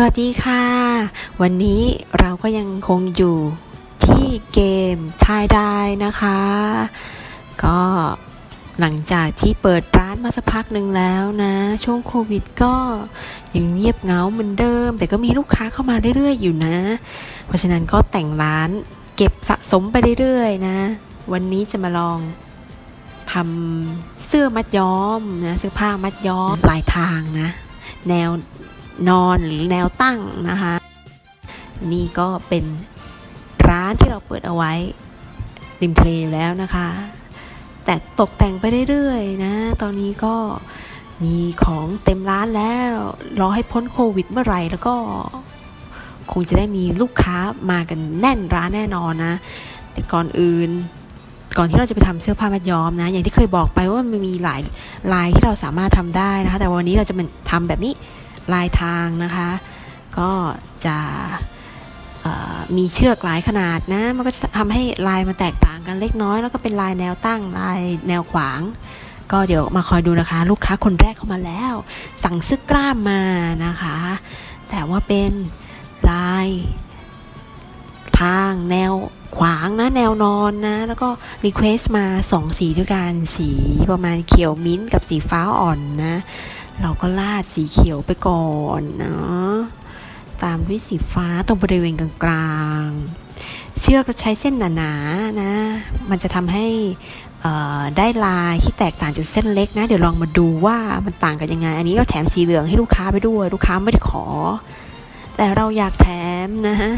สวัสดีค่ะ วันนี้เราก็ยังคงอยู่ที่เกมทายได้นะคะ ก็หลังจากที่เปิดร้านมาสักพักหนึ่งแล้วนะ ช่วงโควิดก็ยังเงียบเงาเหมือนเดิม แต่ก็มีลูกค้าเข้ามาเรื่อยๆอยู่นะ เพราะฉะนั้นก็แต่งร้านเก็บสะสมไปเรื่อยๆนะ วันนี้จะมาลองทำเสื้อมัดย้อมนะเสื้อผ้ามัดย้อมลายทางนะ แนว นอนหรือแนวตั้งนะคะ นี่ก็เป็นร้านที่เราเปิดเอาไว้ริมทะเลแล้วนะคะ แต่ตกแต่งไปเรื่อยๆนะ ตอนนี้ก็มีของเต็มร้านแล้ว รอให้พ้นโควิดเมื่อไหร่แล้วก็คงจะได้มีลูกค้ามากันแน่นร้านแน่นอนนะ แต่ก่อนอื่น ก่อนที่เราจะไปทำเสื้อผ้ามัดย้อมนะ อย่างที่เคยบอกไปว่ามันมีหลายลายที่เราสามารถทำได้นะคะ แต่วันนี้เราจะมาทำแบบนี้ ลายทางนะคะ ก็จะมีเชือกหลายขนาดนะ มันก็จะทำให้ลายมันแตกต่างกันเล็กน้อย แล้วก็เป็นลายแนวตั้งลายแนวขวาง ก็เดี๋ยวมาคอยดูนะคะ ลูกค้าคนแรกเข้ามาแล้ว สั่งเสื้อกล้ามมานะคะ แต่ว่าเป็นลายทางแนวขวางนะแนวนอนนะ แล้วก็รีเควสมาสองสีด้วยกันสีประมาณเขียวมิ้นท์กับสีฟ้าอ่อนนะ เราก็ลาดสีเขียวไปก่อนเนาะตามด้วยสีฟ้าตรงบริเวณกลางๆ เชือกใช้เส้นหนาๆนะ มันจะทำให้ได้ลายที่แตกต่างจากเส้นเล็กนะ เดี๋ยวลองมาดูว่ามันต่างกันยังไง อันนี้เราแถมสีเหลืองให้ลูกค้าไปด้วย ลูกค้าไม่ได้ขอ แต่เราอยากแถมนะฮะ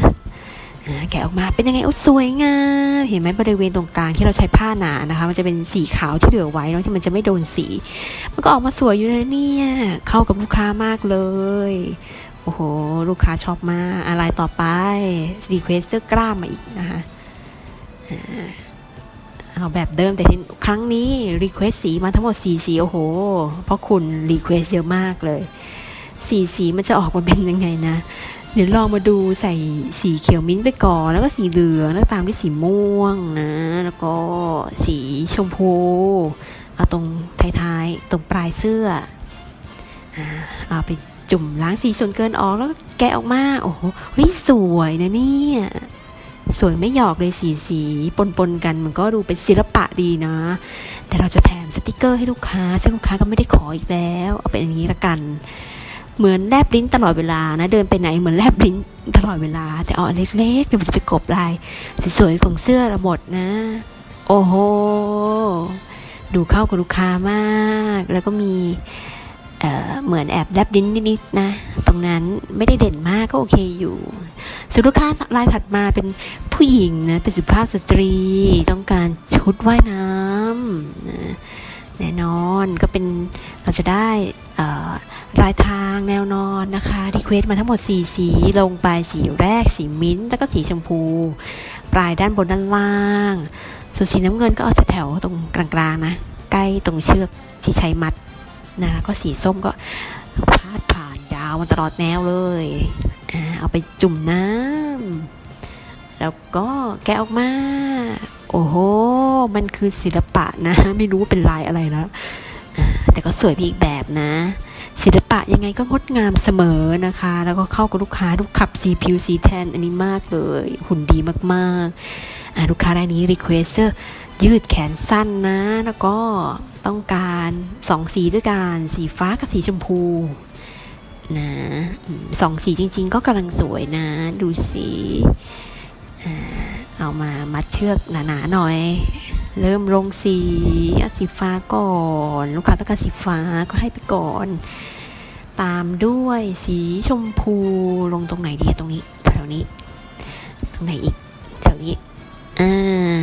แกะออกมาเป็นยังไงโอ้สวยงามเห็นไหมบริเวณตรงกลางที่เราใช้ผ้าหนานะคะ มันจะเป็นสีขาวที่เหลือไว้เนาะที่มันจะไม่โดนสี มันก็ออกมาสวยอยู่นะเนี่ยเข้ากับลูกค้ามากเลยโอ้โห ลูกค้าชอบมากอะไรต่อไปรีเควสเสื้อกล้ามมาอีกนะคะเอาแบบเดิมแต่ทีครั้งนี้รีเควสสีมาทั้งหมดสีสีโอ้โห เพราะคุณรีเควสเยอะมากเลยสีสีมันจะออกมาเป็นยังไงนะ เดี๋ยวลองมาดูใส่สีเขียวมิ้นท์ไปก่อนแล้วก็สีเหลืองแล้วตามด้วยสีม่วงนะ แล้วก็สีชมพูเอาตรงท้ายๆตรงปลายเสื้อเอาไปจุ่มล้างสีส่วนเกินออกแล้วก็แกะออกมาโอ้โหเฮ้ยสวยนะเนี่ยสวยไม่หยอกเลยสีสีปนๆกันมันก็ดูเป็นศิลปะดีนะ แต่เราจะแถมสติกเกอร์ให้ลูกค้าซึ่งลูกค้าก็ไม่ได้ขออีกแล้ว เอาเป็นอันนี้ละกัน เหมือนแลบลิ้นตลอดเวลานะ เดินไปไหนเหมือนแลบลิ้นตลอดเวลา แต่เอาอันเล็กๆเดี๋ยวมันจะไปกบลายสวยๆของเสื้อเราหมดนะ โอ้โหดูเข้ากับลูกค้ามาก แล้วก็มีเเหมือนแอบแลบลิ้นนิดๆนะ ตรงนั้นไม่ได้เด่นมากก็โอเคอยู่ส่วนลูกค้ารายถัดมาเป็นผู้หญิงนะ เป็นสุภาพสตรี ต้องการชุดว่ายน้ำนะ แน่นอนก็เป็นเราจะได้รายทางแนวนอนนะคะรีเควสมาทั้งหมด 4 สีลงไปสีแรก สีมิ้นท์แล้วก็สีชมพู ปลายด้านบนด้านล่าง ส่วนสีน้ำเงินก็เอาแถวตรงกลางๆนะ ใกล้ตรงเชือกที่ใช้มัดนะแล้วก็สีส้มก็พาดผ่านยาวมาตลอดแนวเลยเอาไปจุ่มน้ำแล้วก็แกะออกมา โอ้โห มันคือศิลปะนะ ไม่รู้ว่าเป็นลายอะไรแล้ว แต่ก็สวยไปอีกแบบนะ ศิลปะยังไงก็งดงามเสมอนะคะ แล้วก็เข้ากับลูกค้าลูกขับสีผิวสีแทนอันนี้มากเลย หุ่นดีมากๆลูกค้ารายนี้รีเควสเซอร์ยืดแขนสั้นนะ แล้วก็ต้องการสองสีด้วยกัน สีฟ้ากับสีชมพูนะสองสีจริง ๆ ก็กำลังสวยนะ ดูสี เอามามัดเชือกหนาๆหน่อย เริ่มลงสีสีฟ้าก่อน ลูกค้าต้องการสีฟ้าก็ให้ไปก่อน ตามด้วยสีชมพูลงตรงไหนดีตรงนี้แถวนี้ ตรงไหนอีกแถวนี้อ่า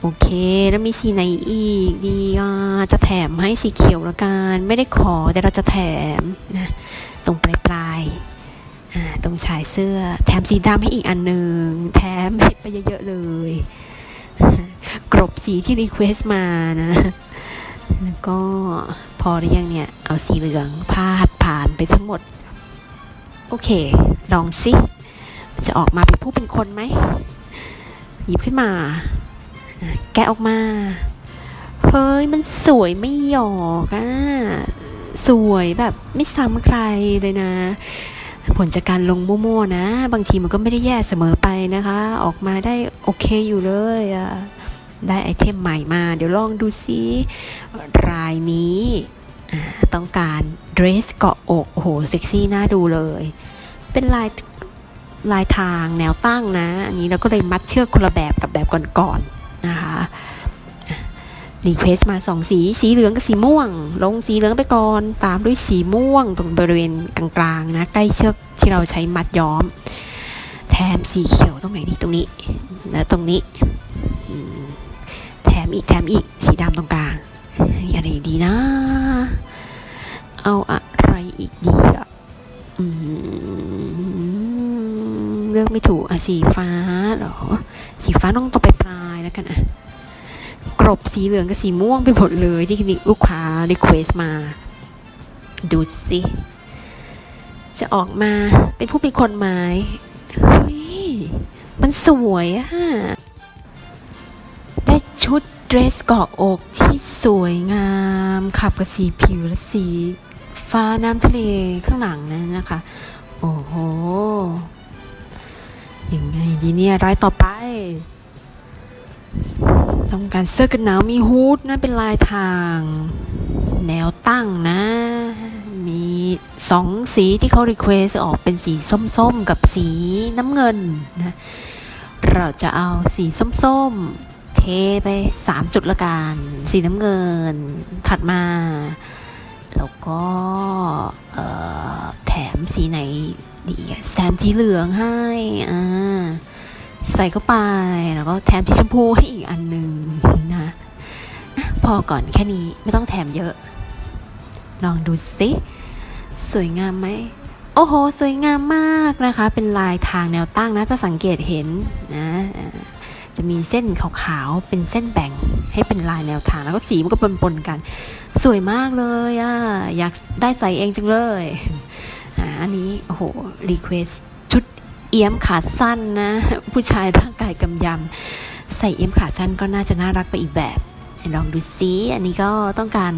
โอเคแล้วมีสีไหนอีกดีอะจะแถมให้สีเขียวละกัน ไม่ได้ขอแต่เราจะแถมนะตรงปลายปลาย ตรงชายเสื้อ แถมสีดำให้อีกอันหนึ่งแถมให้ไปเยอะๆเลย กรบสีที่รีเควสมานะ แล้วก็พอหรือยังเนี่ย เอาสีเหลืองพาดผ่านไปทั้งหมด โอเค ลองสิ จะออกมาเป็นผู้เป็นคนไหม หยิบขึ้นมา แกะออกมา เฮ้ย มันสวยไม่หยอกอะสวยแบบไม่ซ้ำใครเลยนะ ผลจากการลงมั่วๆนะ บางทีมันก็ไม่ได้แย่เสมอไปนะคะ ออกมาได้โอเคอยู่เลยอะได้ไอเทมใหม่มา เดี๋ยวลองดูซิรายนี้ต้องการเดรสเกาะอกโอ้โหเซ็กซี่น่าดูเลย เป็นลายลายทางแนวตั้งนะ อันนี้เราก็เลยมัดเชือกคนละแบบกับแบบก่อนๆนะคะ รีเควสมาสองสีสีเหลืองกับสีม่วง ลงสีเหลืองไปก่อน ตามด้วยสีม่วงตรงบริเวณกลางๆนะใกล้เชือกที่เราใช้มัดย้อม แถมสีเขียวตรงไหนดีตรงนี้แล้วตรงนี้ แถมอีกแถมอีกสีดำตรงกลางอะไรดีนะ เอาอะไรอีกดีอะเลือกไม่ถูกอะสีฟ้าหรอ สีฟ้าต้องต่อไปปลายแล้วกันอะ กรบสีเหลืองกับสีม่วงไปหมดเลยที่ลูกค้ารีเควสมา ดูสิ จะออกมาเป็นผู้เป็นคนไหมเฮ้ย มันสวยอะได้ชุดเดรสเกาะอกที่สวยงามขับกับสีผิวและสีฟ้าน้ำทะเลข้างหลังนั่นนะคะ โอ้โหยังไงดีเนี่ยร้ายต่อไป ต้องการเสื้อกันหนาวมีฮูดนะเป็นลายทาง แนวตั้งนะ มีสองสีที่เขารีเควสออกเป็นสีส้มๆ กับสีน้ำเงินนะเราจะเอาสีส้มๆ เทไปสามจุดละกันสีน้ำเงินถัดมา แล้วก็แถมสีไหนดีแถมสีเหลืองให้อ่า ใส่เข้าไปแล้วก็แถมสีชมพูให้อีกอันหนึ่งนะพอก่อนแค่นี้ไม่ต้องแถมเยอะ ลองดูสิสวยงามไหมโอ้โห สวยงามมากนะคะ เป็นลายทางแนวตั้งนะถ้าสังเกตเห็นนะจะมีเส้นขาวๆ เป็นเส้นแบ่งให้เป็นลายแนวทางแล้วก็สีมันก็ปนๆกัน สวยมากเลยอะอยากได้ใส่เองจังเลยอันนี้โอ้โหรีเควส เอี้ยมขาสั้นนะ ผู้ชายร่างกายกำยำใส่เอี้ยมขาสั้นก็น่าจะน่ารักไปอีกแบบลองดูซิอันนี้ก็ต้องการ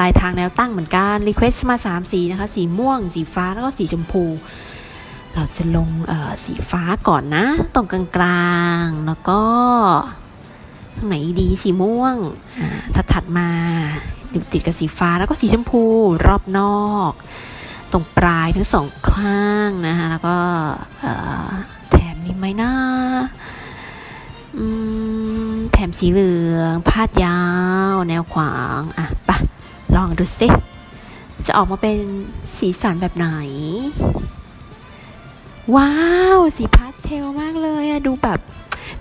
ลายทางแนวตั้งเหมือนกันรีเควสมา 3 สีนะคะ สีม่วง สีฟ้าแล้วก็สีชมพู เราจะลงเอ่อสีฟ้าก่อนนะ ตรงกลางๆ แล้วก็ตรงไหนดีสีม่วงถัดถัดมาติดกับสีฟ้าแล้วก็สีชมพูรอบนอก ตรงปลายทั้งสองข้างนะคะแล้วก็แถมนี้ไหมนะแถมสีเหลืองพาดยาว แนวขวางอะปะลองดูสิจะออกมาเป็นสีสันแบบไหน ว้าว สีพาสเทลมากเลยอะดูแบบ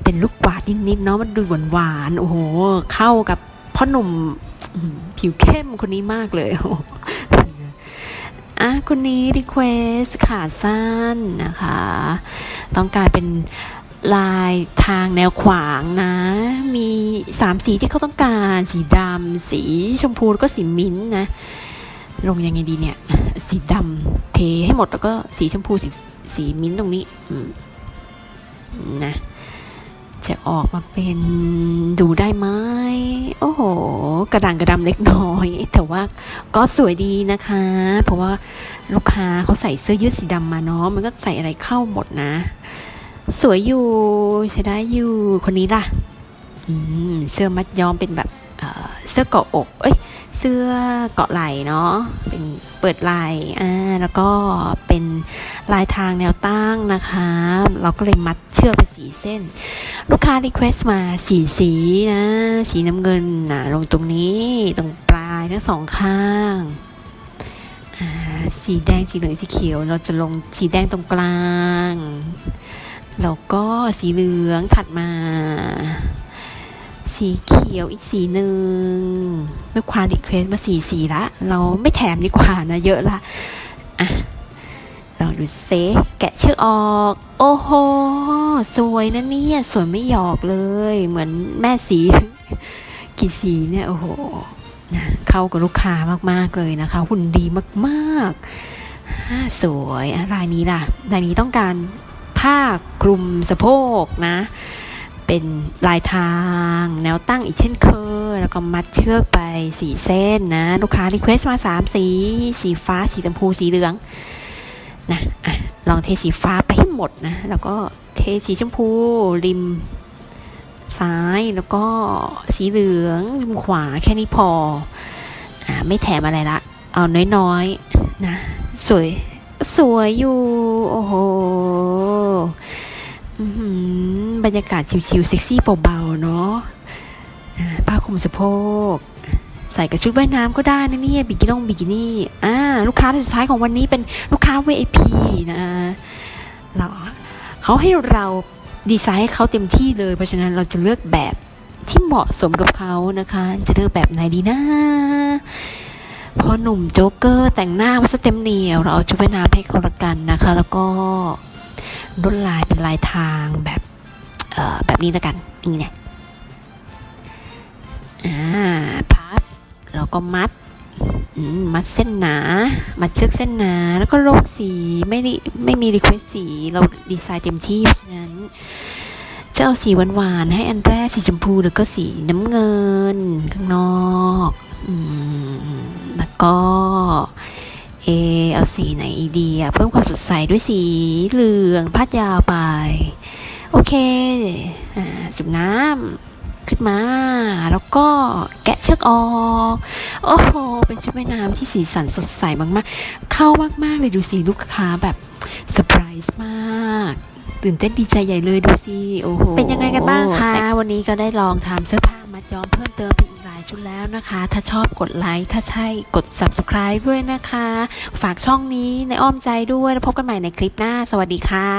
เป็นลูกกวาดนิดๆเนาะมันดูหวานๆโอ้โห เข้ากับพ่อหนุ่มอืมผิวเข้มคนนี้มากเลย อะคนนี้รีเควสขาสั้นนะคะ ต้องการเป็นลายทางแนวขวางนะ มีสามสีที่เขาต้องการ สีดำ สีชมพูแล้วก็สีมิ้นนะ ลงยังไงดีเนี่ย สีดำเทให้หมดแล้วก็สีชมพูสีสีมิ้นตรงนี้นะ จะออกมาเป็นดูได้ไหมโอ้โห กระดังกระดำเล็กน้อย แต่ว่าก็สวยดีนะคะ เพราะว่าลูกค้าเขาใส่เสื้อยืดสีดำมาเนาะมันก็ใส่อะไรเข้าหมดนะ สวยอยู่ใช้ได้อยู่คนนี้ล่ะอืมเสื้อมัดย้อมเป็นแบบเเสื้อเกาะอก เอ้ย เสื้อเกาะไหล่เนาะ เป็นเปิดไหล่อ่า แล้วก็เป็นลายทางแนวตั้งนะคะ เราก็เลยมัดเชือกเป็นสีเส้น ลูกค้ารีเควสมาสีสีนะ สีน้ำเงินนะลงตรงนี้ตรงปลายทั้งสองข้างสีแดงสีเหลืองสีเขียว เราจะลงสีแดงตรงกลางแล้วก็สีเหลืองถัดมา สีเขียวอีกสีหนึ่งลูกค้ารีเควสมาสีสีละ เราไม่แถมดีกว่านะ เยอะละ องดูเซแกะเชือกออก โอ้โห สวยนะเนี่ย สวยไม่หยอกเลย เหมือนแม่สี กี่สีเนี่ย โอ้โหนะเข้ากับลูกค้ามากๆเลยนะคะ หุ่นดีมากๆ สวยอะรายนี้ล่ะ รายนี้ต้องการผ้าคลุมสะโพกนะ เป็นลายทางแนวตั้งอีกเช่นเคย แล้วก็มัดเชือกไปสีเส้นนะ ลูกค้ารีเควสมา 3 สี สีฟ้า สีชมพู สีเหลือง นะอะลองเทสีฟ้าไปให้หมดนะ แล้วก็เทสีชมพูริมซ้ายแล้วก็สีเหลืองริมขวาแค่นี้พออ่าไม่แถมอะไรละ เอาน้อยๆนะสวยสวยอยู่ โอ้โหอื้อหือบรรยากาศชิวๆเซ็กซี่เบาๆเนาะอ่าผ้าคลุมสะโพก ใส่กับชุดว่ายน้ำก็ได้นะเนี่ยบิกินงบิกินี่อ่าลูกค้าสุดท้ายของวันนี้เป็นลูกค้า VIP นะเราเขาให้เราดีไซน์ให้เขาเต็มที่เลย เพราะฉะนั้นเราจะเลือกแบบที่เหมาะสมกับเขานะคะ จะเลือกแบบไหนดีนะพอหนุ่มโจ๊กเกอร์แต่งหน้ามาซะเต็มเหนียว เราเอาชุดว่ายน้ำให้เขาละกันนะคะ แล้วก็ลวดลายเป็นลายทางแบบเอ่อแบบนี้ละกันนี่เนี่ยอ่า พับแล้วก็มัดมัดเส้นหนา มัดเชือกเส้นหนา แล้วก็ลงสีไม่ได้ไม่มีรีเควสสี เราดีไซน์เต็มที่เพราะฉะนั้นจะเอาสีหวานๆให้อันแรกสีชมพูแล้วก็สีน้ำเงินข้างนอกอแล้วก็เออเอาสีไหนดีอะเพิ่มความสดใสด้วยสีเหลืองพาดยาวไป โอเคอ่าจุบน้ำ ขึ้นมา แล้วก็แกะเชือกออก โอ้โห เป็นชุดว่ายน้ำที่สีสันสดใสมากๆ เข้ามากๆเลยดูสิลูกค้าแบบเซอร์ไพรส์มากตื่นเต้นดีใจใหญ่เลยดูสิโอ้โหเป็นยังไงกันบ้างคะ วันนี้ก็ได้ลองทำเสื้อผ้ามัดย้อมเพิ่มเติมไปอีกหลายชุดแล้วนะคะ ถ้าชอบกดไลค์ ถ้าใช่กด subscribe ด้วยนะคะ ฝากช่องนี้ในอ้อมใจด้วยแล้วพบกันใหม่ในคลิปหน้า สวัสดีค่ะ